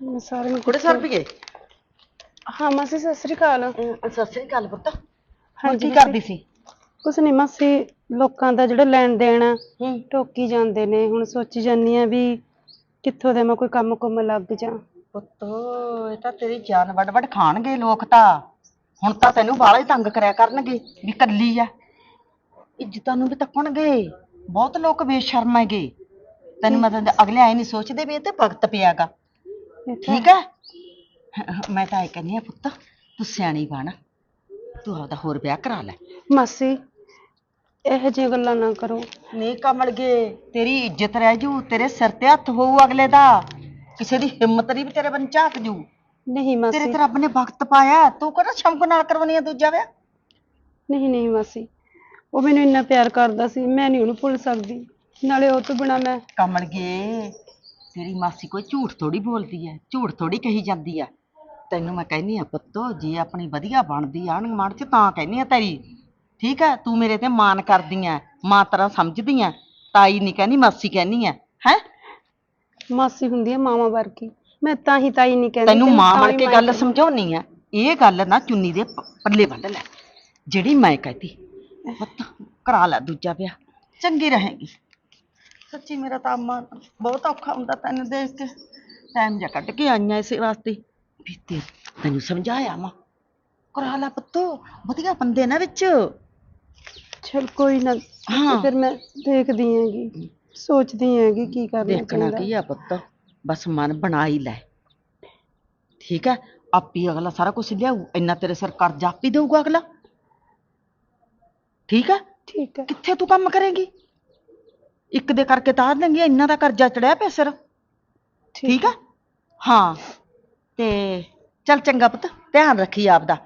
ਮੈਂ ਸਾਰਿਆਂ ਨੂੰ ਕੁੜੇ ਸੌ ਰੁਪਏ ਹਾਂ ਮਾਸੀ ਸਤਿ ਸ੍ਰੀ ਅਕਾਲ। ਸਤਿ ਸ੍ਰੀ ਅਕਾਲ ਪੁੱਤ। ਹੁਣ ਹਾਂਜੀ ਕੀ ਕਰਦੀ ਸੀ? ਕੁਛ ਨਹੀਂ ਮਾਸੀ ਲੋਕਾਂ ਦਾ ਜਿਹੜਾ ਲੈਣ ਦੇਣ ਆ, ਹੂੰ ਟੋਕੀ ਜਾਂਦੇ ਨੇ। ਹੁਣ ਸੋਚੀ ਜਾਂਦੀ ਆ ਵੀ ਕਿੱਥੋਂ ਦੇ ਮੈਂ ਕੋਈ ਕੰਮ ਕੁੰਮ ਲੱਗ ਜਾ। ਪੁੱਤ ਇਹ ਤਾਂ ਤੇਰੀ ਜਾਨ ਵੱਡ ਵੱਡ ਖਾਣਗੇ ਲੋਕ ਤਾਂ। ਹੁਣ ਤਾਂ ਤੈਨੂੰ ਬਾਲਾ ਹੀ ਤੰਗ ਕਰਿਆ ਕਰਨਗੇ ਵੀ ਕੱਲੀ ਆ। ਇੱਜ਼ਤਾਂ ਨੂੰ ਵੀ ਤੱਕਣਗੇ। ਬਹੁਤ ਲੋਕ ਬੇਸ਼ਰਮ ਹੈਗੇ। ਤੈਨੂੰ ਮਤਲਬ ਅਗਲੇ ਆਏ ਨਹੀਂ ਸੋਚਦੇ ਵੀ ਇਹ ਤੇ ਵਕਤ ਪਿਆਗਾ। ਠੀਕ ਹੈ ਮੈਂ ਤਾਂ ਇਹ ਕਹਿੰਦੀ ਆ ਪੁੱਤ ਤੂੰ ਸਿਆਣੀ ਬਣ। ਤੂੰ ਆਪਦਾ ਹੋਰ ਵਿਆਹ ਕਰਾ ਲੈ। ਮਾਸੀ ਇਹੋ ਜਿਹੀਆਂ ਗੱਲਾਂ ਨਾ ਕਰੋ। ਨਹੀਂ ਕਮਲ ਗਏ ਤੇਰੀ ਇੱਜ਼ਤ ਰਹਿ ਜੂ ਤੇਰੇ ਸਿਰ ਤੇ ਹੱਥ ਹੋਊ ਅਗਲੇ ਦਾ। ਕਿਸੇ ਦੀ ਹਿੰਮਤ ਨਹੀਂ ਵੀ ਤੇਰੇ ਬੰਨ ਝਾਕ ਜੂ। ਨਹੀਂ ਤੇਰੇ ਮਾਸੀ ਤੇ ਰੱਬ ਨੇ ਵਕਤ ਪਾਇਆ ਤੂੰ ਕਿਹੜਾ ਸ਼ਮਕ ਨਾਲ ਕਰਵਾਉਣੀ ਆ ਦੂਜਾ ਵਿਆਹ? ਨਹੀਂ ਨਹੀਂ ਮਾਸੀ ਉਹ ਮੈਨੂੰ ਇੰਨਾ ਪਿਆਰ ਕਰਦਾ ਸੀ ਮੈਂ ਨਹੀਂ ਉਹਨੂੰ ਭੁੱਲ ਸਕਦੀ। ਨਾਲੇ ਉਹ ਤੋਂ ਬਿਨਾ ਮੈਂ ਕਮਲ ਗਏ ਤੇਰੀ ਮਾਸੀ ਕੋਈ ਝੂਠ ਥੋੜੀ ਬੋਲਦੀ ਐ ਝੂਠ ਥੋੜੀ ਕਹੀ ਜਾਂਦੀ ਐ ਤੈਨੂੰ ਮੈਂ ਕਹਿੰਨੀ ਆ ਪੁੱਤੋ ਜੇ ਆਪਣੀ ਵਧੀਆ ਬਣਦੀ ਆਣ ਗੁਆਂਢ ਚ ਤਾਂ ਕਹਿੰਨੀ ਆ ਤੇਰੀ। ਠੀਕ ਐ ਤੂੰ ਮੇਰੇ ਤੇ ਮਾਨ ਕਰਦੀ ਐ ਮਾਂ ਤਰ੍ਹਾਂ ਸਮਝਦੀ ਐ ਤਾਈ ਨਹੀਂ ਕਹਿੰਦੀ ਮਾਸੀ ਕਹਿੰਨੀ ਐ ਹੈ? ਮਾਸੀ ਹੁੰਦੀ ਹੈ ਮਾਵਾ ਵਰਗੀ ਮੈਂ ਤਾਂ ਹੀ ਤਾਈ ਨਹੀਂ ਕਹਿੰਦੀ ਤੈਨੂੰ ਮਾਂ ਹੀ ਕੇ ਗੱਲ ਕਹਿੰਦੀ। ਸਮਝਾਉਣੀ ਆ। ਇਹ ਗੱਲ ਨਾ ਚੁੰਨੀ ਦੇ ਪ- ਪੱਲੇ ਬੰਨ ਲੈ। ਜਿਹੜੀ ਮੈਂ ਕਹਤੀ ਪੁੱਤ ਕਰਾ ਲੈ ਦੂਜਾ ਵਿਆਹ। ਚੰਗੀ ਰਹੇਗੀ। ਸੱਚੀ ਮੇਰਾ ਤਾਂ ਅੰਮਾ ਬਹੁਤ ਔਖਾ ਹੁੰਦਾ ਤੈਨੂੰ ਦੇਖ ਕੇ। ਟਾਈਮ ਜਾ ਕੱਢ ਕੇ ਆਈਆਂ ਇਸੇ ਵਾਸਤੇ। ਵੀ ਤੇ ਤੈਨੂੰ ਸਮਝਾਇਆ ਮਾਂ ਕਰਾ ਲੈ ਪੁੱਤੋ ਵਧੀਆ ਬੰਦੇ ਨਾ ਵਿੱਚ। ਚਲ ਕੋਈ ਨਾ ਹਾਂ। ਫਿਰ ਮੈਂ ਦੇਖਦੀ ਹੈਗੀ ਸੋਚਦੀ ਹੈਗੀ ਕੀ ਕਰਨਾ ਦੇਖਣਾ ਚਾਹੀਦਾ। ਕੀ ਆ ਪੁੱਤ ਬਸ ਮਨ ਬਣਾ ਹੀ ਲੈ। ਠੀਕ ਹੈ ਆਪੀ ਅਗਲਾ ਸਾਰਾ ਕੁਝ ਲਿਆਊ ਇੰਨਾ ਤੇਰੇ ਸਿਰ ਕਰਜ਼ਾ ਆਪੀ ਦੇਊਗਾ ਅਗਲਾ। ਠੀਕ ਹੈ ਠੀਕ ਹੈ ਕਿੱਥੇ ਤੂੰ ਕੰਮ ਕਰੇਂਗੀ? ਇੱਕ ਦੇ ਕਰਕੇ ਤਾਰ ਦੇਂਗੀ ਇੰਨਾ ਦਾ ਕਰਜ਼ਾ ਚੜਿਆ ਪਿਆ ਸਿਰ। ਠੀਕ। ਹੈ ਹਾਂ। ਤੇ ਚੱਲ ਚੰਗਾ ਪੁੱਤ ਧਿਆਨ ਰੱਖੀ ਆਪਦਾ।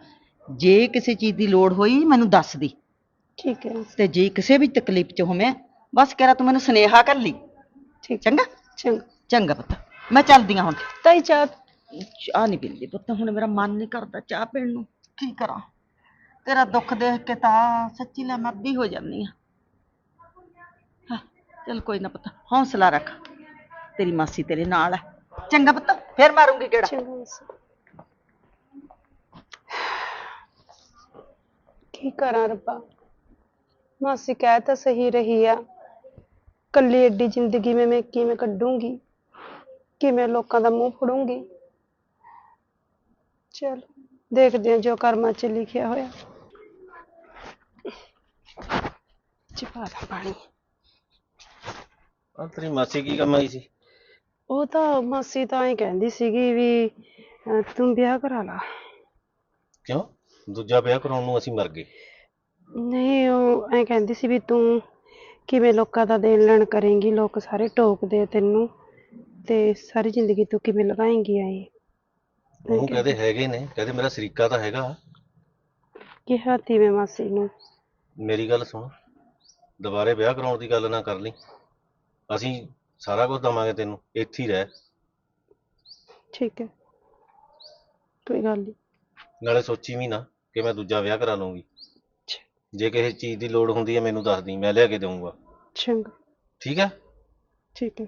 ਜੇ ਕਿਸੇ ਚੀਜ਼ ਦੀ ਲੋੜ ਹੋਈ ਮੈਨੂੰ ਦੱਸ ਦੀ। ਠੀਕ ਹੈ। ਤੇ ਜੇ ਕਿਸੇ ਵੀ ਤਕਲੀਫ ਚ ਹੋਵੇਂ ਬਸ ਕਹਿਰਾ ਤੂੰ ਮੈਨੂੰ ਸੁਨੇਹਾ ਕਰ ਲਈ। ਠੀਕ। ਚੰਗਾ? ਚੰਗਾ। ਚੰਗਾ ਪੁੱਤ। ਮੈਂ ਚੱਲਦੀ ਹਾਂ ਹੁਣ। ਤਾਈ ਚਾਹ। ਚਾਹ ਨਹੀਂ ਪੀਂਦੀ ਪੁੱਤ ਹੁਣ ਮੇਰਾ ਮਨ ਨਹੀਂ ਕਰਦਾ ਚਾਹ ਪੀਣ ਨੂੰ। ਕੀ ਕਰਾਂ? ਤੇਰਾ ਦੁੱਖ ਦੇਖ ਕੇ ਤਾਂ ਸੱਚੀ ਲੈ ਮੈਂ ਅੱਧੀ ਹੋ ਜਾਂਦੀ ਆ ਹਾਂ। ਚਲ ਕੋਈ ਨਾ ਪੁੱਤ, ਹੌਸਲਾ ਰੱਖ। ਤੇਰੀ ਮਾਸੀ ਤੇਰੇ ਨਾਲ ਹੈ ਚੰਗਾ ਪੁੱਤ, ਫੇਰ ਮਾਰੂੰਗੀ ਕਿਹੜਾ। ਚੰਗਾ ਮਾਸੀ। ਕੀ ਕਰਾਂ ਰੱਬਾ? ਮਾਸੀ ਕਹਿ ਤਾਂ ਸਹੀ ਰਹੀ ਆ। ਕੱਲੀ ਏਡੀ ਜ਼ਿੰਦਗੀ ਮੈਂ ਮੈਂ ਕਿਵੇਂ ਕੱਢੂੰਗੀ? ਕਿਵੇਂ ਲੋਕਾਂ ਦਾ ਮੂੰਹ ਫੜੂੰਗੀ? ਚਲ, ਦੇਖਦੇ ਹਾਂ ਜੋ ਕਰਮਾਂ 'ਚ ਲਿਖਿਆ ਹੋਇਆ। ਚਪਾ ਦਾ ਪਾਣੀ। ਆ ਤੇਰੀ ਮਾਸੀ ਕੀ ਕੰਮ ਆਈ ਸੀ? ਉਹ ਤਾਂ ਮਾਸੀ ਤਾਂ ਐਂ ਕਹਿੰਦੀ ਸੀਗੀ ਵੀ ਅਹ, ਤੂੰ ਵਿਆਹ ਕਰਾ ਲਾ। ਕਿਉਂ? ਦੂਜਾ ਵਿਆਹ ਕਰਾਉਣ ਨੂੰ ਅਸੀਂ ਮਰ ਗਏ। ਨਹੀਂ ਉਹ ਐਂ ਕਹਿੰਦੀ ਸੀ ਵੀ ਤੂੰ ਕਿਵੇਂ ਲੋਕਾਂ ਦਾ ਦੇਣ ਲੈਣ ਕਰੇਂਗੀ ਲੋਕ ਸਾਰੇ ਟੋਕਦੇ ਆ ਤੈਨੂੰ ਤੇ ਸਾਰੀ ਜ਼ਿੰਦਗੀ ਤੂੰ ਕਿਵੇਂ ਲਗਾਏਂਗੀ ਐਂ। ਉਹਨੂੰ ਕਹਦੇ ਹੈਗੇ ਨੇ ਕਹਦੇ ਮੇਰਾ ਸਰੀਕਾ ਤਾਂ ਹੈਗਾ। ਕਿਹਾ ਤੀ ਮੈਂ ਮਾਸੀ ਨੂੰ। ਮੇਰੀ ਗੱਲ ਸੁਣ ਦੁਬਾਰੇ ਵਿਆਹ ਕਰਾਉਣ ਦੀ ਗੱਲ ਨਾ ਕਰ ਲਈ। ਅਸੀਂ ਸਾਰਾ ਕੁਝ ਦਵਾਂਗੇ ਤੈਨੂੰ ਇੱਥੇ ਹੀ ਰਹਿ। ਠੀਕ ਹੈ। ਕੋਈ ਗੱਲ ਨਹੀਂ। ਨਾਲੇ ਸੋਚੀ ਵੀ ਨਾ ਕਿ ਮੈਂ ਦੂਜਾ ਵਿਆਹ ਕਰਾ ਲਵਾਂਗੀ ਜੇ ਕਿਸੇ ਚੀਜ਼ ਦੀ ਲੋੜ ਹੁੰਦੀ ਹੈ ਮੈਨੂੰ ਦੱਸ ਦੀ ਮੈਂ ਲਿਆ ਕੇ ਦੇਵਾਂਗਾ ਚੰਗਾ। ਠੀਕ ਹੈ? ਠੀਕ ਹੈ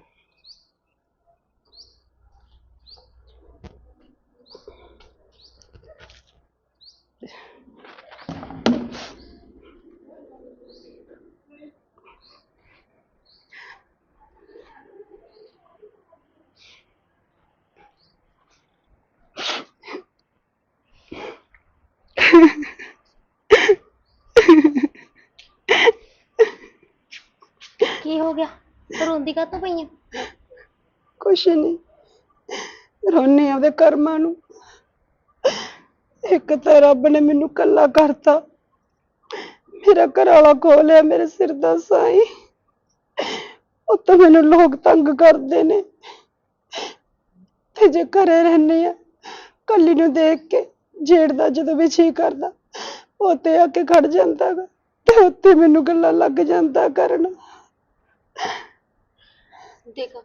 ਕੀ ਹੋ ਗਿਆ? ਰੋਂਦੀ ਕਾਹਤੋਂ ਪਈ ਆ? ਕੁਛ ਨਹੀਂ ਰੋਨੇ ਆਪਦੇ ਕਰਮਾਂ ਨੂੰ। ਇੱਕ ਤਾਂ ਰੱਬ ਨੇ ਮੈਨੂੰ ਕੱਲਾ ਕਰਤਾ। ਮੇਰਾ ਘਰ ਵਾਲਾ ਖੋ ਮੇਰੇ ਸਿਰ ਦਾ ਸਾਈ। ਉਹ ਤਾਂ ਮੈਨੂੰ ਲੋਕ ਤੰਗ ਕਰਦੇ ਨੇ। ਤੇ ਜੇ ਘਰੇ ਰਹਿੰਦੇ ਆ, ਕੱਲੀ ਨੂੰ ਦੇਖ ਕੇ ਛੇੜਦਾ ਜਦੋਂ ਵੀ ਛੀ ਕਰਦਾ ਉੱਤੇ ਆ ਕੇ ਖੜ ਜਾਂਦਾ ਗਾ ਤੇ ਉੱਤੇ ਮੈਨੂੰ ਗੱਲਾਂ ਲੱਗ ਜਾਂਦਾ ਕਰਨ। ਦੇਖ,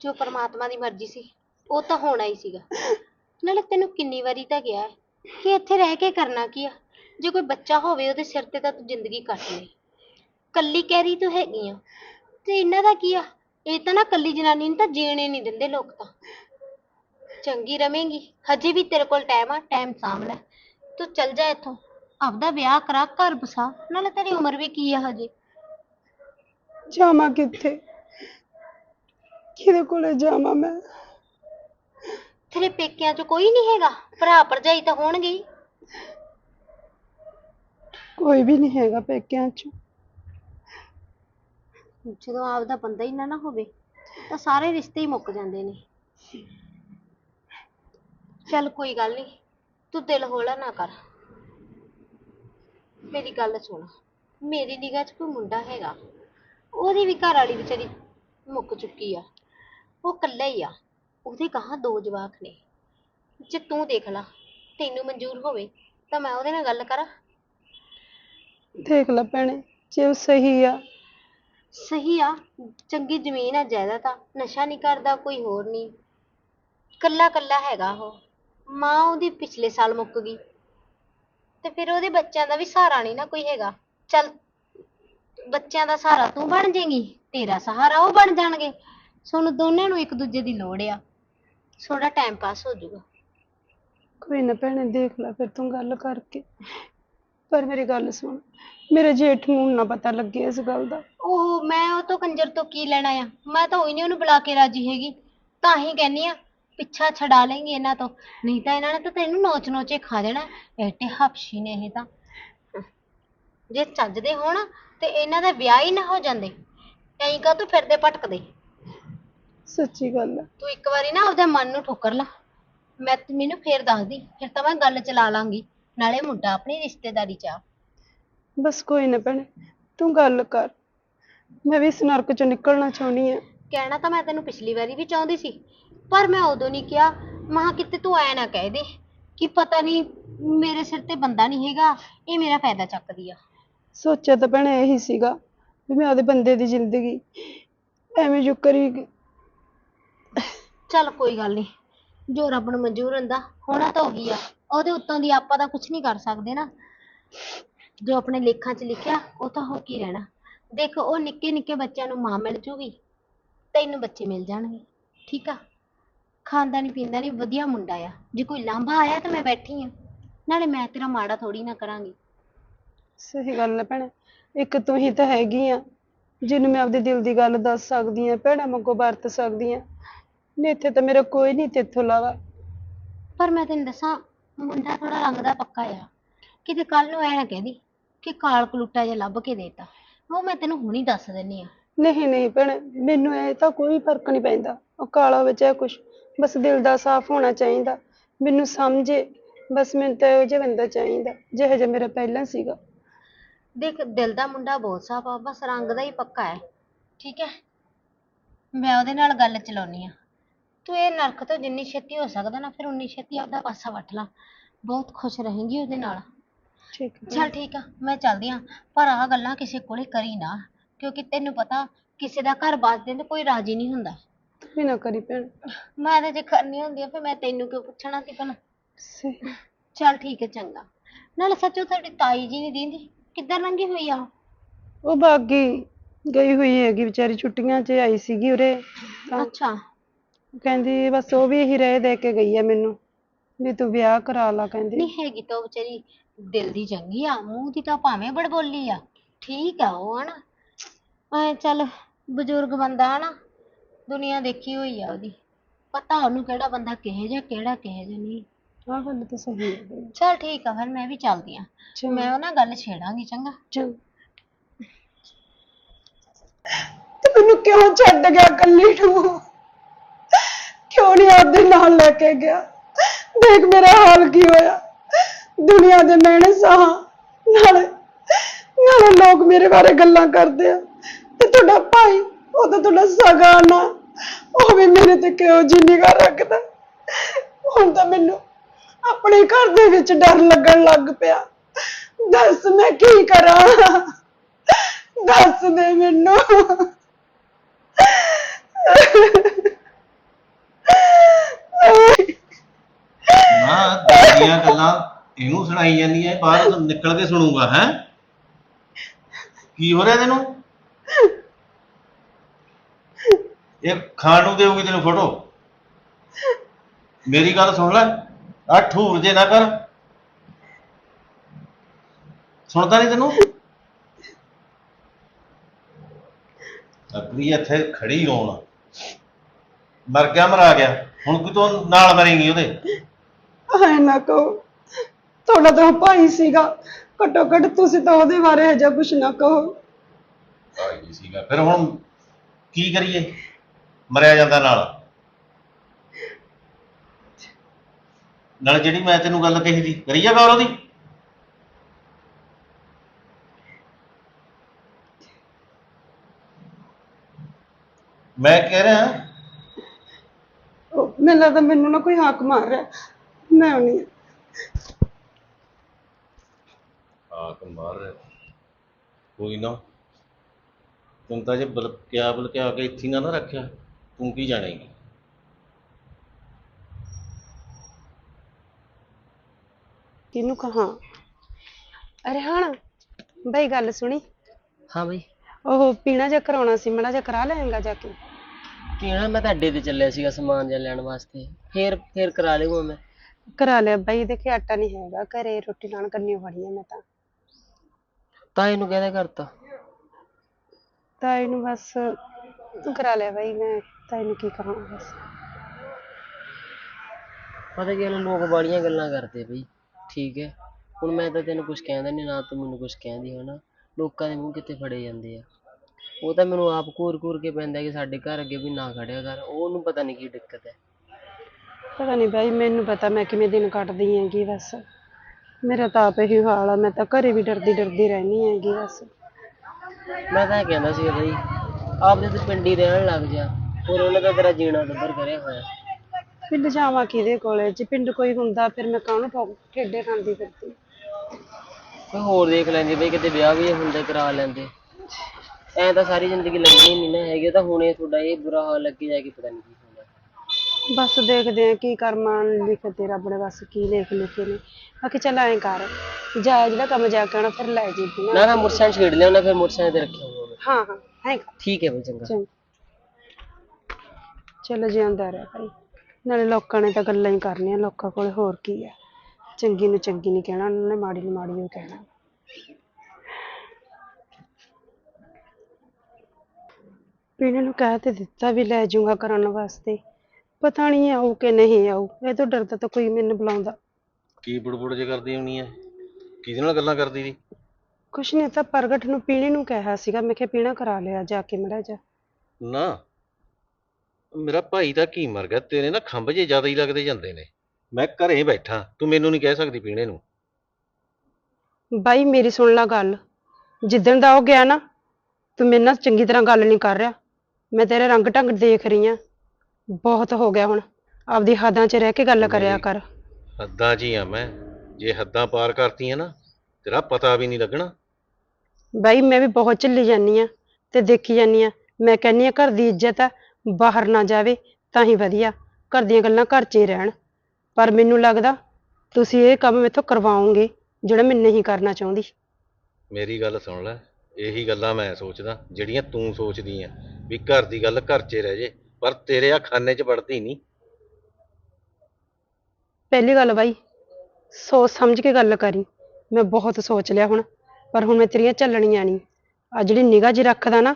ਜੋ ਪਰਮਾਤਮਾ ਦੀ ਮਰਜ਼ੀ ਸੀ, ਉਹ ਤਾਂ ਹੋਣਾ ਹੀ ਸੀਗਾ। ਨਾਲੇ ਤੈਨੂੰ ਕਿੰਨੀ ਵਾਰੀ ਤਾਂ ਗਿਆ ਹੈ ਕਿ ਇੱਥੇ ਰਹਿ ਕੇ ਕਰਨਾ ਕੀ ਆ? ਜੇ ਕੋਈ ਬੱਚਾ ਹੋਵੇ, ਉਹਦੇ ਸਿਰ ਤੇ ਤਾਂ ਤੂੰ ਜ਼ਿੰਦਗੀ ਕੱਟ ਲੈ ਕੱਲੀ ਕਹਿਰੀ ਤੂੰ ਹੈਗੀ ਆ। ਤੇ ਇਹਨਾਂ ਦਾ ਕੀ ਆ? ਇਹ ਤਾਂ ਨਾ ਕੱਲੀ ਜਨਾਨੀ ਨੂੰ ਤਾਂ ਜੀਣੇ ਨਹੀਂ ਦਿੰਦੇ ਲੋਕ ਤਾਂ। ਚੰਗੀ ਰਵੇਂਗੀ। ਹਜੇ ਵੀ ਤੇਰੇ ਕੋਲ ਟਾਈਮ ਆ ਟਾਈਮ ਸਾਂਭ ਲੈ। ਤੂੰ ਚੱਲ ਜਾ ਇੱਥੋਂ। ਆਪਦਾ ਵਿਆਹ ਕਰਾ, ਘਰ ਬਸਾ ਨਾਲੇ ਤੇਰੀ ਉਮਰ ਵੀ ਕੀ ਆ ਹਜੇ? ਜਾਵਾਂ ਕਿੱਥੇ? ਕਿਹਦੇ ਕੋਲੇ ਜਾਵਾਂ ਮੈਂ? ਤੇਰੇ ਪੇਕਿਆਂ 'ਚ ਕੋਈ ਨਹੀਂ ਹੈਗਾ। ਭਰਾ ਭਰਜਾਈ ਤਾਂ ਹੋਣਗੇ ਹੀ। ਕੋਈ ਵੀ ਨਹੀਂ ਹੈਗਾ ਪੇਕਿਆਂ 'ਚ। ਜਦੋਂ ਆਪਦਾ ਬੰਦਾ ਹੀ ਨਾ ਨਾ ਹੋਵੇ ਤਾਂ ਸਾਰੇ ਰਿਸ਼ਤੇ ਹੀ ਮੁੱਕ ਜਾਂਦੇ ਨੇ। ਚੱਲ ਕੋਈ ਗੱਲ ਨਹੀਂ ਤੂੰ ਦਿਲ ਹੌਲਾ ਨਾ ਕਰ। ਮੇਰੀ ਗੱਲ ਸੁਣ ਮੇਰੀ ਨਿਗਾਹ 'ਚ ਕੋਈ ਮੁੰਡਾ ਹੈਗਾ ਉਹਦੀ ਵੀ ਘਰ ਵਾਲੀ ਵਿਚਾਰੀ ਮੁੱਕ ਚੁੱਕੀ ਆ। ਉਹ ਇਕੱਲਾ ਹੀ ਆ। ਉਹਦੇ ਕਹਾ ਦੋ ਜਵਾਕ ਨੇ। ਜੇ ਤੂੰ ਦੇਖ ਲਾ ਤੈਨੂੰ ਮਨਜ਼ੂਰ ਹੋਵੇ ਤਾਂ ਮੈਂ ਉਹਦੇ ਨਾਲ ਗੱਲ ਕਰਾਂ? ਦੇਖ ਲੈ ਭੈਣੇ ਜੇ ਉਹ ਸਹੀ ਆ। ਸਹੀ ਆ? ਚੰਗੀ ਜ਼ਮੀਨ ਆ ਜਾਇਦਾਦ ਆ ਨਸ਼ਾ ਨਹੀਂ ਕਰਦਾ ਕੋਈ ਹੋਰ ਨਹੀਂ। ਕੱਲਾ ਕੱਲਾ ਹੈਗਾ ਉਹ। ਮਾਂ ਉਹਦੀ ਪਿਛਲੇ ਸਾਲ ਮੁੱਕ ਗਈ। ਤੇ ਫਿਰ ਉਹਦੇ ਬੱਚਿਆਂ ਦਾ ਵੀ ਸਹਾਰਾ ਨਹੀਂ ਨਾ ਕੋਈ ਹੈਗਾ। ਚੱਲ ਬੱਚਿਆਂ ਦਾ ਸਹਾਰਾ ਤੂੰ ਬਣ ਜਾਏਂਗੀ ਤੇਰਾ ਸਹਾਰਾ ਉਹ ਬਣ ਜਾਣਗੇ। ਸਾਨੂੰ ਦੋਨਾਂ ਨੂੰ ਇੱਕ ਦੂਜੇ ਦੀ ਲੋੜ ਆ। ਥੋੜਾ ਟਾਈਮ ਪਾਸ ਹੋ ਜਾਊਗਾ। ਕੋਈ ਨਾ ਭੈਣੇ ਦੇਖ ਲੈ ਫਿਰ ਤੂੰ ਗੱਲ ਕਰਕੇ। ਪਰ ਮੇਰੀ ਗੱਲ ਸੁਣ ਮੇਰੇ ਜੇਠ ਨੂੰ ਨਾ ਪਤਾ ਲੱਗੇ ਇਸ ਗੱਲ ਦਾ। ਉਹ ਮੈਂ ਉਹ ਤੋਂ ਕੰਜਰ ਤੋਂ ਕੀ ਲੈਣਾ ਆ? ਮੈਂ ਤਾਂ ਨਹੀਂ ਉਹਨੂੰ ਬੁਲਾ ਕੇ ਰਾਜੀ ਹੈਗੀ। ਤਾਂ ਹੀ ਕਹਿੰਨੀ ਆ ਪਿੱਛਾ ਛਡਾ ਲੈਂਗੇ ਇਹਨਾਂ ਤੋਂ। ਨਹੀਂ ਤਾਂ ਇਹਨਾਂ ਨੇ ਤਾਂ ਤੈਨੂੰ ਨੋਚ ਨੋਚੇ ਖਾ ਜਾਣਾ। ਐਡੇ ਹਫਸ਼ੀ ਨੇ ਇਹ ਤਾਂ। ਜੇ ਚੱਜਦੇ ਹੋਣ ਤੇ ਇਹਨਾਂ ਦਾ ਵਿਆਹ ਹੀ ਨਾ ਹੋ ਜਾਂਦੇ ਐਂ ਕਾ ਤੂੰ ਫਿਰਦੇ ਭਟਕਦੇ? ਸੱਚੀ ਗੱਲ ਆ। ਤੂੰ ਇੱਕ ਵਾਰੀ ਨਾ ਆਪਦੇ ਮਨ ਨੂੰ ਠੋਕਰ ਲਾ। ਮੈਂ ਮੈਨੂੰ ਫੇਰ ਦੱਸਦੀ ਫਿਰ ਤਾਂ ਮੈਂ ਗੱਲ ਚਲਾ ਲਾਂਗੀ। ਨਾਲੇ ਮੁੰਡਾ ਆਪਣੀ ਰਿਸ਼ਤੇਦਾਰੀ ਚ ਆ। ਬਸ ਕੋਈ ਨਾ ਭੈਣੇ ਤੂੰ ਗੱਲ ਕਰ। ਮੈਂ ਵੀ ਇਸ ਨਰਕ ਚੋਂ ਨਿਕਲਣਾ ਚਾਹੁੰਦੀ ਆ। ਕਹਿਣਾ ਤਾਂ ਮੈਂ ਤੈਨੂੰ ਪਿਛਲੀ ਵਾਰੀ ਵੀ ਚਾਹੁੰਦੀ ਸੀ ਪਰ ਮੈਂ ਉਦੋਂ ਨਹੀਂ ਕਿਹਾ। ਮਹਾ ਕਿਤੇ ਤੂੰ ਐ ਨਾ ਕਹਿ ਦੇ ਕਿ ਪਤਾ ਨਹੀਂ ਮੇਰੇ ਸਿਰ ਤੇ ਬੰਦਾ ਨਹੀਂ ਹੈਗਾ ਇਹ ਮੇਰਾ ਫਾਇਦਾ ਚੱਕਦੀ ਆ। ਸੋਚਿਆ ਤਾਂ ਭੈਣੇ ਇਹੀ ਸੀਗਾ ਵੀ ਮੈਂ ਉਹਦੇ ਬੰਦੇ ਦੀ ਜ਼ਿੰਦਗੀ ਐਵੇਂ ਜੋ ਕਰੀ ਚੱਲ ਕੋਈ ਗੱਲ ਨਹੀਂ ਜੋ ਰੱਬ ਨੂੰ ਮਨਜ਼ੂਰ ਹੁੰਦਾ, ਹੋਣਾ ਤਾਂ ਉਹੀ ਆ। ਉਹਦੇ ਉੱਤੋਂ ਦੀ ਆਪਾਂ ਤਾਂ ਕੁਝ ਨਹੀਂ ਕਰ ਸਕਦੇ ਨਾ। ਜੋ ਆਪਣੇ ਲੇਖਾਂ 'ਚ ਲਿਖਿਆ, ਉਹ ਤਾਂ ਹੋ ਕੀ ਰਹਿਣਾ। ਦੇਖ, ਉਹ ਨਿੱਕੇ ਨਿੱਕੇ ਬੱਚਿਆਂ ਨੂੰ ਮਾਂ ਮਿਲ ਜੂਗੀ, ਤੈਨੂੰ ਬੱਚੇ ਮਿਲ ਜਾਣਗੇ, ਠੀਕ ਆ? ਖਾਂਦਾ ਨਹੀਂ ਪੀਂਦਾ ਨਹੀਂ ਵਧੀਆ ਮੁੰਡਾ ਆ। ਜੇ ਕੋਈ ਲਾਂਭਾ ਆਇਆ ਤਾਂ ਮੈਂ ਬੈਠੀ ਆ। ਨਾਲੇ ਮੈਂ ਤੇਰਾ ਮਾੜਾ ਥੋੜੀ ਨਾ ਕਰਾਂਗੀ। ਸਹੀ ਗੱਲ ਹੈ ਭੈਣੇ, ਇੱਕ ਤੂੰ ਹੀ ਤਾਂ ਹੈਗੀ ਆ। ਜਿਹਨੂੰ ਮੈਂ ਆਪਦੇ ਦਿਲ ਦੀ ਗੱਲ ਦੱਸ ਸਕਦੀ ਆ, ਭੈਣਾਂ ਵਾਂਗੂ ਵਰਤ ਸਕਦੀ ਆ। ਨਹੀਂ ਇੱਥੇ ਤਾਂ ਮੇਰਾ ਕੋਈ ਨਹੀਂ ਤੇਥੋਂ ਇਲਾਵਾ ਪਰ ਮੈਂ ਤੈਨੂੰ ਦੱਸਾਂ ਮੁੰਡਾ ਥੋੜਾ ਰੰਗ ਦਾ ਪੱਕਾ ਆ। ਕਿਤੇ ਕੱਲ ਨੂੰ ਐ ਨਾ ਕਹਿਦੀ ਕਿ ਕਾਲ ਕਲੂਟਾ ਜਿਹਾ ਲੱਭ ਕੇ ਦੇਤਾ। ਉਹ ਮੈਂ ਤੈਨੂੰ ਹੁਣੀ ਦੱਸ ਦਿੰਨੀ ਆ। ਨਹੀਂ ਨਹੀਂ ਭੈਣੇ ਮੈਨੂੰ ਇਹ ਤਾਂ ਕੋਈ ਫ਼ਰਕ ਨਹੀਂ ਪੈਂਦਾ। ਉਹ ਕਾਲਾ ਹੋਵੇ ਚਾਹੇ ਕੁਛ ਬਸ ਦਿਲ ਦਾ ਸਾਫ਼ ਹੋਣਾ ਚਾਹੀਦਾ। ਮੈਨੂੰ ਸਮਝੇ ਬਸ ਮੈਨੂੰ ਤਾਂ ਇਹੋ ਜਿਹਾ ਬੰਦਾ ਚਾਹੀਦਾ ਜਿਹੋ ਜਿਹਾ ਮੇਰਾ ਪਹਿਲਾਂ ਸੀਗਾ। ਦੇਖ ਦਿਲ ਦਾ ਮੁੰਡਾ ਬਹੁਤ ਸਾਫ਼ ਆ ਬਸ ਰੰਗ ਦਾ ਹੀ ਪੱਕਾ ਹੈ ਠੀਕ ਹੈ ਮੈਂ ਉਹਦੇ ਨਾਲ ਗੱਲ ਚਲਾਉਣੀ ਆ। ਤੂੰ ਇਹ ਨਰਕ ਤੋਂ ਜਿੰਨੀ ਛੇਤੀ ਹੋ ਸਕਦਾ ਨਾ ਫਿਰ ਉਨੀ ਛੇਤੀ ਆਪਦਾ ਪਾਸਾ ਵੱਟ ਲਾ। ਬਹੁਤ ਖੁਸ਼ ਰਹੇਂਗੀ ਉਹਦੇ ਨਾਲ। ਠੀਕ ਹੈ। ਚੱਲ ਠੀਕ ਆ ਮੈਂ ਚੱਲਦੀ ਆ ਪਰ ਆਹ ਗੱਲਾਂ ਕਿਸੇ ਕੋਲੇ ਕਰੀ ਨਾ ਕਿਉਂਕਿ ਤੈਨੂੰ ਪਤਾ ਕਿਸੇ ਦਾ ਘਰ ਬਸਦੇ ਤੇ ਕੋਈ ਰਾਜੀ ਨਹੀਂ ਹੁੰਦਾ। ਤੂੰ ਵੀ ਨਾ ਕਰੀ ਭੈਣ। ਮੈਂ ਤਾਂ ਜੇ ਕਰਨੀ ਹੁੰਦੀ ਆ ਫਿਰ ਮੈਂ ਤੈਨੂੰ ਕਿਉਂ ਪੁੱਛਣਾ ਸੀ ਭਲਾ? ਸਹੀ। ਚੱਲ ਠੀਕ ਹੈ ਚੰਗਾ। ਨਾਲੇ ਸੱਚੋ ਤੁਹਾਡੀ ਤਾਈ ਜੀ ਨਹੀਂ ਦਿੰਦੀ ਕਿੱਧਰ ਲੰਘੀ ਹੋਈ ਆ ਉਹ? ਉਹ ਬਾਗੀ ਗਈ ਹੋਈ ਹੈਗੀ ਵਿਚਾਰੀ ਛੁੱਟੀਆਂ 'ਚ ਆਈ ਸੀਗੀ ਉਰੇ। ਤਾਂ ਅੱਛਾ। ਕਹਿੰਦੀ ਬਸ ਉਹ ਵੀ ਇਹੀ ਰਹਿ ਦੇ ਕੇ ਗਈ ਹੈ ਮੈਨੂੰ ਵੀ ਤੂੰ ਵਿਆਹ ਕਰਾ ਲਾ ਕਹਿੰਦੀ। ਨਹੀਂ ਹੈਗੀ ਤਾਂ ਉਹ ਵਿਚਾਰੀ ਦਿਲ ਦੀ ਚੰਗੀ ਆ ਮੂੰਹ ਦੀ ਤਾਂ ਭਾਵੇਂ ਬੜਬੋਲੀ ਆ ਠੀਕ ਆ ਉਹ ਹਨਾ। ਐ ਚੱਲ ਬਜ਼ੁਰਗ ਬੰਦਾ ਹਨਾ ਦੁਨੀਆ ਦੇਖੀ ਹੋਈ ਆ ਉਹਦੀ। ਪਤਾ ਉਹਨੂੰ ਕਿਹੜਾ ਬੰਦਾ ਕਿਹੋ ਜਿਹਾ ਕਿਹੜਾ ਕਿਹੋ ਜਿਹਾ ਨਹੀਂ। ਆਹ ਗੱਲ ਤਾਂ ਸਹੀ ਹੈ। ਚੱਲ ਠੀਕ ਆ ਫਿਰ ਮੈਂ ਵੀ ਚੱਲਦੀ ਆ। ਚੰਗਾ। ਮੈਂ ਉਹ ਨਾਲ ਗੱਲ ਛੇੜਾਂਗੀ ਚੰਗਾ। ਚੰਗਾ। ਤੇ ਮੈਨੂੰ ਕਿਉਂ ਛੱਡ ਗਿਆ ਕੱਲੀ ਨੂੰ? ਕਿਉਂ ਨਹੀਂ ਆਪਦੇ ਨਾਲ ਲੈ ਕੇ ਗਿਆ? ਦੇਖ ਮੇਰਾ ਹਾਲ ਕੀ ਹੋਇਆ। ਦੁਨੀਆ ਦੇ ਮੈਨੇ ਸਾਹ। ਨਾਲੇ ਨਾਲੇ ਲੋਕ ਮੇਰੇ ਬਾਰੇ ਗੱਲਾਂ ਕਰਦੇ ਆ। ਤੇ ਤੁਹਾਡਾ ਭਾਈ, ਉਹ ਤਾਂ ਤੁਹਾਡਾ ਸਗਾ ਨਾ ਉਹ ਵੀ ਮੇਰੇ ਤੇ ਕਿਉਂ ਜਿੰਨੀ ਕਰ ਰੱਖਦਾ? ਹੁਣ ਤਾਂ ਮੈਨੂੰ ਆਪਣੇ ਘਰ ਦੇ ਵਿੱਚ ਡਰ ਲੱਗਣ ਲੱਗ ਪਿਆ। ਦੱਸ ਮੈਂ ਕੀ ਕਰਾਂ? ਦੱਸ ਦੇ ਮੈਨੂੰ। ਨਾ ਗੱਲਾਂ, ਇਹਨੂੰ ਸੁਣਾਈ ਜਾਂਦੀਆਂ ਇਹ ਬਾਹਰ ਤੋਂ ਨਿਕਲ ਕੇ ਸੁਣੂਗਾ, ਹੈ? ਕੀ ਹੋ ਰਿਹਾ ਤੈਨੂੰ? ਇਹ ਖਾਣ ਨੂੰ ਦੇਊਗੀ ਤੈਨੂੰ ਫੋਟੋ। ਮੇਰੀ ਗੱਲ ਸੁਣ ਲੈ ਆ ਠੂਰ ਜੇ ਨਾ ਕਰ। ਸੁਣਦਾ ਨਹੀਂ ਤੈਨੂੰ? ਅਗਲੀ ਇੱਥੇ ਖੜੀ ਰੋਣ ਮਰ ਗਿਆ, ਮਰਾ ਗਿਆ। ਹੁਣ ਕੋਈ ਤੂੰ ਨਾਲ ਮਰੇਗੀ ਉਹਦੇ? ਐ ਨਾ ਕਹੋ। ਤੁਹਾਡਾ ਤਾਂ ਉਹ ਭਾਈ ਸੀਗਾ। ਘੱਟੋ ਘੱਟ ਤੁਸੀਂ ਤਾਂ ਉਹਦੇ ਬਾਰੇ ਹਜਾ ਕੁਛ ਨਾ ਕਹੋ। ਸੀਗਾ। ਫਿਰ ਹੁਣ ਕੀ ਕਰੀਏ? ਮਰਿਆ ਜਾਂਦਾ ਨਾਲ। ਨਾਲ ਜਿਹੜੀ ਮੈਂ ਤੈਨੂੰ ਗੱਲ ਕਹੀ ਦੀ ਕਰੀ ਜਾ ਗੌਰ ਉਹਦੀ? ਮੈਂ ਕਹਿ ਰਿਹਾ ਉਹ, ਮੈਨੂੰ ਲੱਗਦਾ ਮੈਨੂੰ ਨਾ ਕੋਈ ਹੱਕ ਮਾਰ ਰਿਹਾ। ਮੈਂ ਆਉਣੀ ਹਾਂ। ਆਕ ਮਾਰ ਰਿਹਾ। ਕੋਈ ਨਾ। ਤੂੰ ਤਾਂ ਜੇ ਬਲਕਿਆ ਬਲਕਿਆ ਕੇ ਇੱਥੇ ਨਾ ਨਾ ਰੱਖਿਆ ਤੂੰ ਕੀ ਜਾਣੇਗੀ? ਕਿਹਨੂੰ ਕਹਾਂ? ਅਰੇ ਹਾਂ ਬਈ ਗੱਲ ਸੁਣੀ। ਹਾਂ ਬਈ। ਉਹ ਪੀਣਾ ਜਿਹਾ ਕਰਾਉਣਾ ਸੀ ਮੜਾ ਜਿਹਾ ਕਰਾ ਲੈਂਗਾ ਜਾ ਕੇ। ਪੀਣਾ ਮੈਂ ਤਾਂ ਅੱਡੇ ਤੇ ਚੱਲਿਆ ਸੀਗਾ ਸਮਾਨ ਜਿਹਾ ਲੈਣ ਵਾਸਤੇ। ਫੇਰ ਫੇਰ ਕਰਾ ਲਿਆ ਮੈਂ। ਕਰਾ ਲਿਆ ਬਈ ਦੇਖੇ ਆਟਾ ਨਹੀਂ ਹੈਗਾ ਘਰੇ ਰੋਟੀ ਲਾਣ ਕਰਨੀ ਵਾਲੀ ਆ ਮੈਂ ਤਾਂ। ਤਾਂ ਇਹਨੂੰ ਕਹਿੰਦਾ ਕਰਤਾ ਤਾਂ। ਇਹਨੂੰ ਬਸ ਕਰਾ ਲਿਆ ਬਈ ਮੈਂ ਤਾਂ ਇਹਨੂੰ ਕੀ ਕਹਾਂ ਬਸ। ਪਤਾ ਕੀ ਗੱਲ ਲੋਕ ਬਾੜੀਆਂ ਗੱਲਾਂ ਕਰਦੇ ਬਈ ਠੀਕ ਹੈ। ਹੁਣ ਮੈਂ ਤਾਂ ਤੈਨੂੰ ਕੁਝ ਕਹਿੰਦਾ ਨਹੀਂ ਨਾ ਤੂੰ ਮੈਨੂੰ ਕੁਝ ਕਹਿੰਦੀ ਹਨਾ। ਲੋਕਾਂ ਦੇ ਮੂੰਹ ਕਿੱਥੇ ਫੜੇ ਜਾਂਦੇ ਆ। ਉਹ ਤਾਂ ਮੈਨੂੰ ਆਪ ਘੂਰ ਘੂਰ ਕੇ ਪੈਂਦਾ ਕਿ ਸਾਡੇ ਘਰ ਅੱਗੇ ਵੀ ਨਾ ਖੜਿਆ ਕਰ ਉਹਨੂੰ ਪਤਾ ਨਹੀਂ ਕੀ ਦਿੱਕਤ ਹੈ। ਪਤਾ ਨਹੀਂ ਬਈ ਮੈਨੂੰ ਪਤਾ ਮੈਂ ਕਿਵੇਂ ਦਿਨ ਕੱਟਦੀ ਹੈਗੀ ਬਸ। ਮੇਰਾ ਤਾਂ ਆਪ ਇਹੀ ਹਾਲ ਆ ਮੈਂ ਤਾਂ ਘਰੇ ਵੀ ਡਰਦੀ ਡਰਦੀ ਰਹਿਣੀ ਹੈਗੀ ਬਸ। ਮੈਂ ਤਾਂ ਇਹ ਕਹਿੰਦਾ ਸੀ ਬਈ ਆਪਦੇ ਤੇ ਪਿੰਡ ਰਹਿਣ ਲੱਗ ਜਾ ਹੋਰ ਉਹਨੇ ਤਾਂ ਤੇਰਾ ਜੀਣਾ ਦੁੱਬਰ ਕਰਿਆ ਹੋਇਆ। ਪਿੰਡ ਜਾਵਾਂ ਕਿਹਦੇ ਕੋਲੇ? ਜੇ ਪਿੰਡ ਕੋਈ ਹੁੰਦਾ ਫਿਰ ਮੈਂ ਕਾਹਨੂੰ ਪਾ- ਠੇਡੇ ਖਾਂਦੀ ਫਿਰਦੀ। ਕੋਈ ਹੋਰ ਦੇਖ ਲੈਂਦੇ ਬਈ ਕਿਤੇ ਵਿਆਹ ਵੀ ਹੁੰਦੇ ਕਰਾ ਲੈਂਦੇ। ਐਂ ਤਾਂ ਸਾਰੀ ਜ਼ਿੰਦਗੀ ਲੰਘਣੀ ਨਹੀਂ ਨਾ ਹੈਗੀ ਉਹ ਤਾਂ ਹੁਣੇ ਤੁਹਾਡਾ ਇਹ ਬੁਰਾ ਹਾਲ ਲੱਗੀ ਜਾ ਕੇ ਪਤਾ ਨਹੀਂ ਕੀ। ਬਸ ਦੇਖਦੇ ਆ ਕੀ ਕਰਮਾਂ ਲਿਖਦੇ ਰੱਬ ਨੇ ਬਸ ਕੀ ਲਿਖ ਲਿਖੇ ਨੇ। ਬਾਕੀ ਚੱਲ ਐਂ ਕਰ ਜਾ ਜਿਹੜਾ ਕੰਮ ਜਾ ਕੇ ਆਉਣਾ ਫਿਰ ਲੈ ਜੀ ਨਾ। ਨਾ ਨਾ ਮੋਟਰਸਾਈਕਲ ਛੇੜ ਲਿਆ ਉਹਨਾਂ ਫਿਰ ਮੋਟਰਸਾਈਕਲ ਤੇ ਰੱਖਿਆ ਹੋਊਗਾ ਹਾਂ ਹਾਂ ਕਰ। ਠੀਕ ਹੈ ਬਈ ਚੰਗਾ। ਚਲੋ ਜਿਉਂਦਾ ਰਹਿ ਭਾਈ। ਨਾਲੇ ਲੋਕਾਂ ਨੇ ਤਾਂ ਗੱਲਾਂ ਹੀ ਕਰਨੀਆਂ ਲੋਕਾਂ ਕੋਲ ਹੋਰ ਕੀ ਆ। ਚੰਗੀ ਨੂੰ ਚੰਗੀ ਨਹੀਂ ਕਹਿਣਾ ਉਹਨਾਂ ਨੇ ਮਾੜੀ ਨੂੰ ਮਾੜੀ ਓ ਕਹਿਣਾ। ਪੀਣੇ ਨੂੰ ਕਹਿ ਤੇ ਦਿੱਤਾ ਵੀ ਲੈ ਜਾਊਗਾ ਕਰਨ ਵਾਸਤੇ। ਪਤਾ ਨਹੀਂ ਆਊ ਕਿ ਨਹੀਂ ਆਊ ਇਹ ਤੋਂ ਡਰਦਾ ਤਾਂ ਕੋਈ ਮੈਨੂੰ ਬੁਲਾਉਂਦਾ। ਕੀ ਬੁੜਬੁੜ ਜੇ ਕਰਦੀ ਹੋਣੀ ਐ? ਕਿਹਦੇ ਨਾਲ ਗੱਲਾਂ ਕਰਦੀ ਦੀ ਕੁਛ ਨਹੀਂ ਤਾਂ ਪ੍ਰਗਟ ਨੂੰ ਪੀਣੇ ਨੂੰ ਕਿਹਾ ਸੀਗਾ ਮੈਂ ਕਿਹਾ ਪੀਣਾ ਕਰਾ ਲਿਆ ਜਾ ਕੇ ਮੜਾ ਜਾ ਨਾ ਮੇਰਾ ਭਾਈ ਤਾਂ ਕੀ ਮਰ ਗਿਆ ਤੇਰੇ ਨਾ ਖੰਭ ਜੇ ਜ਼ਿਆਦਾ ਹੀ ਲੱਗਦੇ ਜਾਂਦੇ ਨੇ। ਮੈਂ ਘਰੇ ਬੈਠਾ ਤੂੰ ਮੈਨੂੰ ਨਹੀਂ ਕਹਿ ਸਕਦੀ ਪੀਣੇ ਨੂੰ। ਬਾਈ ਮੇਰੀ ਸੁਣ ਲੈ ਗੱਲ। ਜਿੱਦਣ ਦਾ ਉਹ ਗਿਆ ਨਾ ਤੂੰ ਮੇਰੇ ਨਾਲ ਚੰਗੀ ਤਰ੍ਹਾਂ ਗੱਲ ਨਹੀਂ ਕਰ ਰਿਹਾ। ਮੈਂ ਤੇਰੇ ਰੰਗ ਢੰਗ ਦੇਖ ਰਹੀ ਆ। ਬਹੁਤ ਹੋ ਗਿਆ ਹੁਣ। ਆਪਦੀ ਹੱਦਾਂ 'ਚ ਰਹਿ ਕੇ ਗੱਲ ਕਰਿਆ ਕਰ। ਹੱਦਾਂ 'ਚ ਹੀ ਆ ਮੈਂ। ਜੇ ਹੱਦਾਂ ਪਾਰ ਕਰਤੀਆਂ ਨਾ ਤੇਰਾ ਪਤਾ ਵੀ ਨਹੀਂ ਲੱਗਣਾ। ਬਾਈ ਮੈਂ ਵੀ ਬਹੁਤ ਝੱਲੀ ਜਾਨੀ ਆ ਤੇ ਦੇਖੀ ਜਾਨੀ ਆ। ਮੈਂ ਕਹਿੰਨੀ ਆ ਘਰ ਦੀ ਇੱਜ਼ਤ ਆ ਬਾਹਰ ਨਾ ਜਾਵੇ ਤਾਂ ਹੀ ਵਧੀਆ। ਘਰ ਦੀਆਂ ਗੱਲਾਂ ਘਰ 'ਚ ਹੀ ਰਹਿਣ। ਪਰ ਮੈਨੂੰ ਲੱਗਦਾ ਤੁਸੀਂ ਇਹ ਕੰਮ ਮੇਥੋਂ ਕਰਵਾਓਗੇ ਜਿਹੜਾ ਮੈਂ ਨਹੀਂ ਕਰਨਾ ਚਾਹੁੰਦੀ। ਮੇਰੀ ਗੱਲ ਸੁਣ ਲੈ। ਇਹੀ ਗੱਲਾਂ ਮੈਂ ਸੋਚਦਾ ਜਿਹੜੀਆਂ ਤੂੰ ਸੋਚਦੀ ਆ ਵੀ ਘਰ ਦੀ ਗੱਲ ਘਰ 'ਚ ਹੀ ਰਹਿ ਜੇ। ਪਰ ਤੇਰੇ ਆ ਖਾਨੇ 'ਚ ਵੜਦੀ ਨਹੀਂ ਪਹਿਲੀ ਗੱਲ ਬਾਈ ਸੋਚ ਸਮਝ ਕੇ ਗੱਲ ਕਰੀ। ਮੈਂ ਬਹੁਤ ਸੋਚ ਲਿਆ ਹੁਣ ਪਰ ਹੁਣ ਮੈਂ ਤੇਰੀਆਂ ਝੱਲਣੀਆਂ ਨਹੀਂ ਆ ਜਿਹੜੀ ਨਿਗਾਹ ਜੀ ਰੱਖਦਾ ਨਾ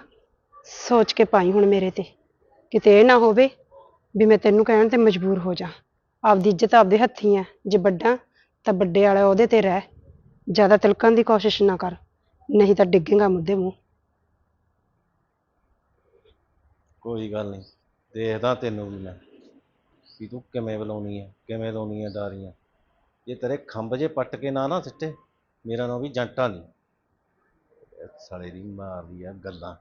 ਸੋਚ ਕੇ ਪਾਈ ਹੁਣ ਮੇਰੇ ਤੇ। ਕਿਤੇ ਇਹ ਨਾ ਹੋਵੇ ਵੀ ਮੈਂ ਤੈਨੂੰ ਕਹਿਣ ਤੇ ਮਜਬੂਰ ਹੋ ਜਾ। ਆਪਦੀ ਇੱਜ਼ਤ ਆਪਦੇ ਹੱਥੀਂ ਆ ਜੇ ਵੱਡਾ ਤਾਂ ਵੱਡੇ ਵਾਲਾ ਉਹਦੇ ਤੇ ਰਹਿ। ਜ਼ਿਆਦਾ ਤਿਲਕਣ ਦੀ ਕੋਸ਼ਿਸ਼ ਨਾ ਕਰ। ਨਹੀਂ ਤਾਂ ਡਿੱਗੇਗਾ ਮੁੱਦੇ ਮੂੰਹ। ਕੋਈ ਗੱਲ ਨਹੀਂ ਦੇਖਦਾ ਤੈਨੂੰ ਵੀ ਮੈਂ ਵੀ ਤੂੰ ਕਿਵੇਂ ਬੁਲਾਉਣੀ ਹੈ ਕਿਵੇਂ ਲਾਉਣੀ ਹੈ ਦਾਰੀਆਂ। ਜੇ ਤੇਰੇ ਖੰਭ ਜੇ ਪੱਟ ਕੇ ਨਾ ਨਾ ਸਿੱਟੇ, ਮੇਰਾ ਨਾਂ ਵੀ ਜੰਟਾ ਨਹੀਂ। ਇਹ ਸਾਲੇ ਦੀ ਮਾਰਦੀ ਆ ਗੱਲਾਂ।